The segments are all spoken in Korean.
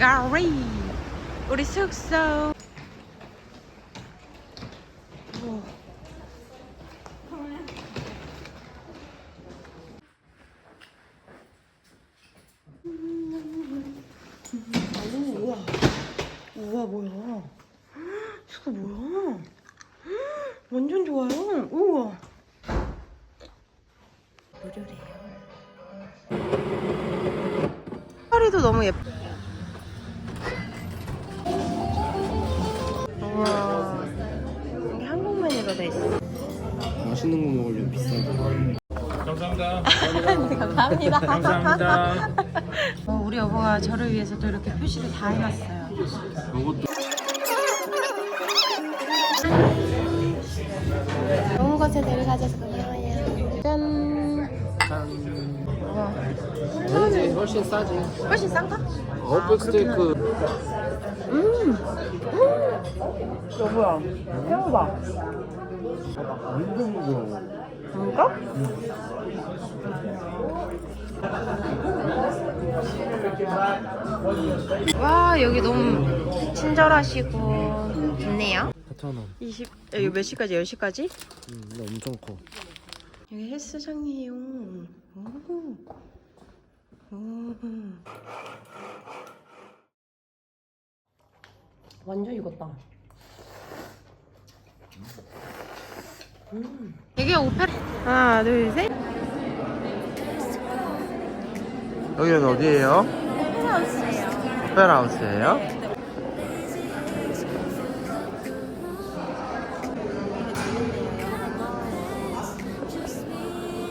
가리 우리 숙소. 우와. 오, 우와. 우와 뭐야? 이거 뭐야? 완전 좋아요. 우와. 무료래요. 파리도 너무 예뻐 맛있는 거 먹으려면 비싸다. 감사합니다. 네, 감사합니다 감사합니다. 어, 우리 여보가 저를 위해서 또 이렇게 표시를 다 해놨어요 이것도 좋은 곳에 데려가줘서 고마워요 짠 우와 아니지 훨씬 싸지. 훨씬 싼가? 어묵 스테이크 음. 여보야 새우다 완전 무거워. 그런가? 와 여기 너무 친절하시고 좋네요 4,000원. 20 여기 몇 시까지? 10시까지? 음, 근데 엄청 커. 여기 헬스장이에요 오. 오. 완전 익었다 이게 오페라 하나 둘셋 여기는 어디예요? 오페라하우스예요 오페라 하우스예요?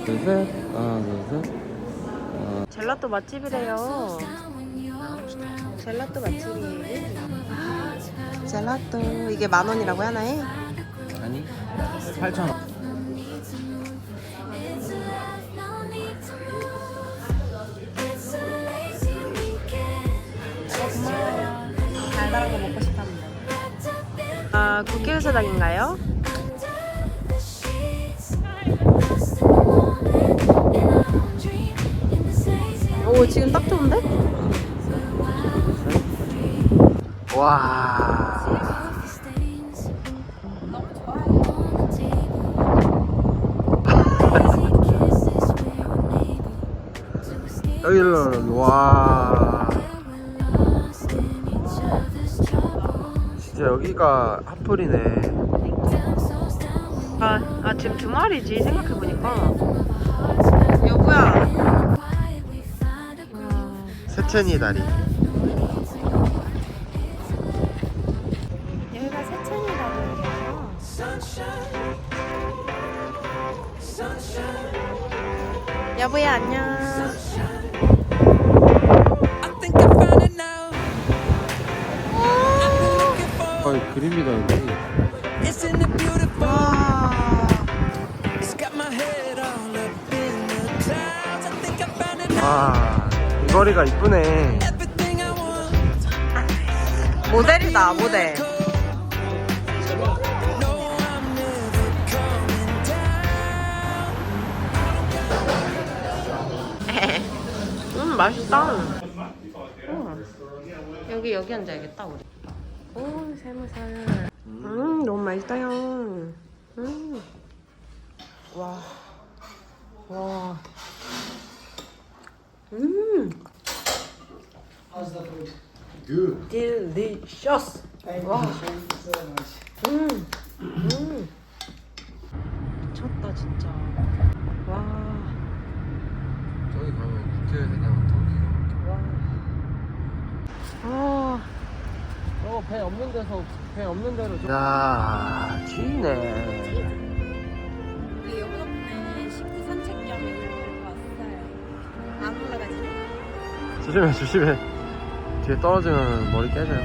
둘, 셋. 하나, 둘, 셋. 젤라또 맛집이래요. 젤라또 맛집이에요. 젤라또 이게 만 원이라고 하나에? 아니, 8,000원. 달달한 거 먹고 싶답니다. 아 국회의사당인가요? 오 지금 딱 좋은데? 와. 여기는 와. 진짜 여기가 핫플이네. 아, 아 지금 주말이지 생각해보니까 여보야 세첸이 다리. 여기가 세천이라고 여보야 안녕 It now. 와. 이 거리가 이쁘네. 모델이다 모델. 음 맛있다 음. 여기 여기 앉아야겠다 우리 오 세무살 음 너무 맛있다요 음. 와. 와. 음. Good. delicious. 와. 음. 음. 미쳤다 진짜. 와. 저기 가면 국회의사당 더 와. 저거 배 없는 데서 배 없는 데로 야 쥐네 우리 여보 덕분에 식구 산책 겸 여기 데리고 왔어요. 안 올라가지? 조심해 조심해 뒤에 떨어지면 머리 깨져요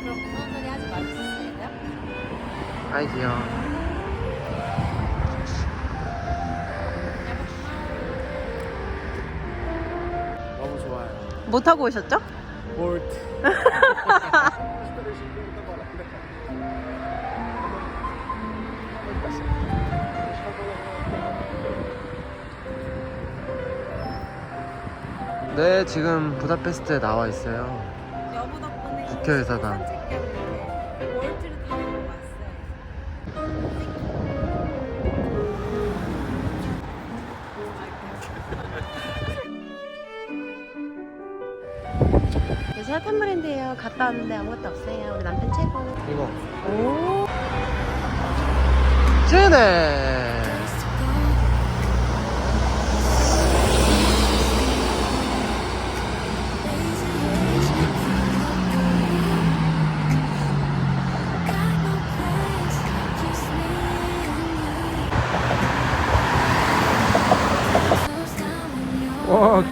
그럼 무서운 소리 하지 말아주세요. 아이 귀여워 너무 좋아요 뭐 타고 오셨죠? 볼트 네, 지금 부다페스트에 나와 있어요. 여보 덕분에 국회의사당. 산책 겸 월트를 요새 핫한 브랜드예요. 갔다 왔는데 아무것도 없어요. 우리 남편 최고. 이거. 오. 찌네. 와,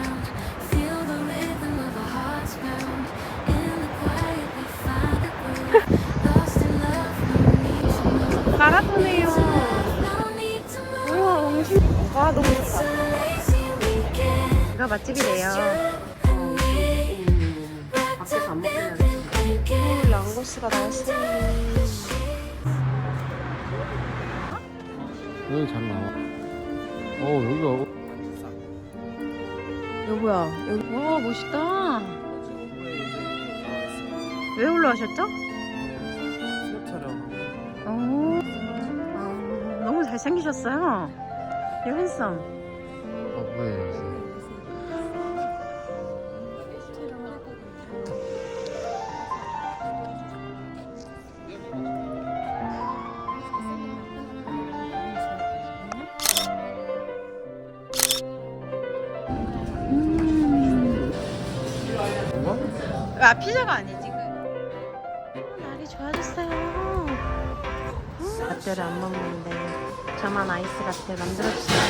이거 맛집이래요. 밖에서 안 랑고스가 나왔어. 여기 잘 나와. 어, 여기가. 여보야, 여기. 와, 멋있다. 왜 올라오셨죠? 오. 아, 너무 잘생기셨어요. 유 핸섬. 어, 뭐예요, 아, 피자가 아니지, 그. 어, 날이 좋아졌어요. 라떼를 안 먹는데. 저만 아이스 라떼 만들어주세요.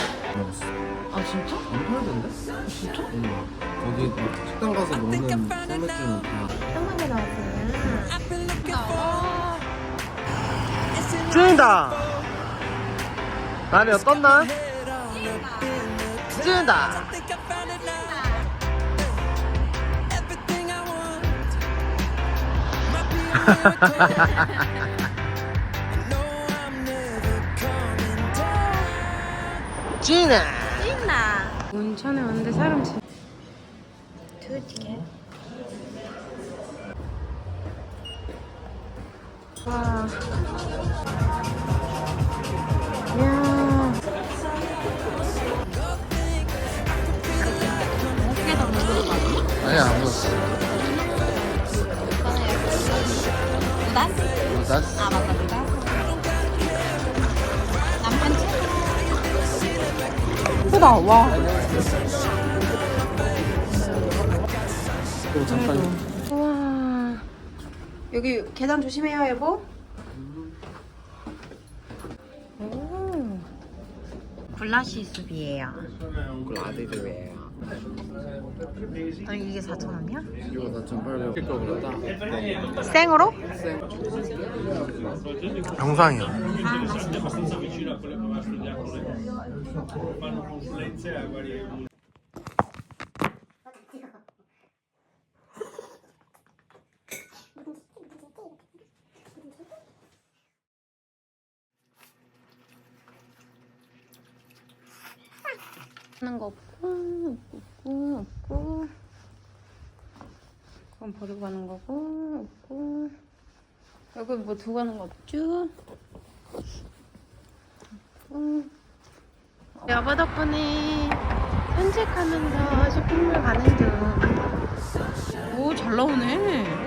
아, 진짜? 안 팔던데? 진짜? 응. 여기 뭐 식당 가서 먹는 소맥주는 다. 한국에 나왔어요. 찐다! 날이 어떻나? 찐다! 찐해! 찐나. 온천에 왔는데 사람 진. 두 티켓. 와. 이야. 어떻게 더 먹는 거 아니, 안 먹었어. 무단? 무다스? 아 맞다 무단. 남편 친 예쁘다 와. 또 잠깐. 우와. 여기 계단 조심해요, 여보. 오. 블라시 숲이에요. 라디드웨어. 아니 이게 4,000원이야? 이거 나 전팔 킬거 그랬다. 생으로? 영상이야. 하는 거 없고 없고 없고 그건 버리고 가는 거고 없고. 여기 뭐 두고 가는 거 없죠? 없고. 여보 덕분에 산책하면서 쇼핑몰 가는 중 오 잘 나오네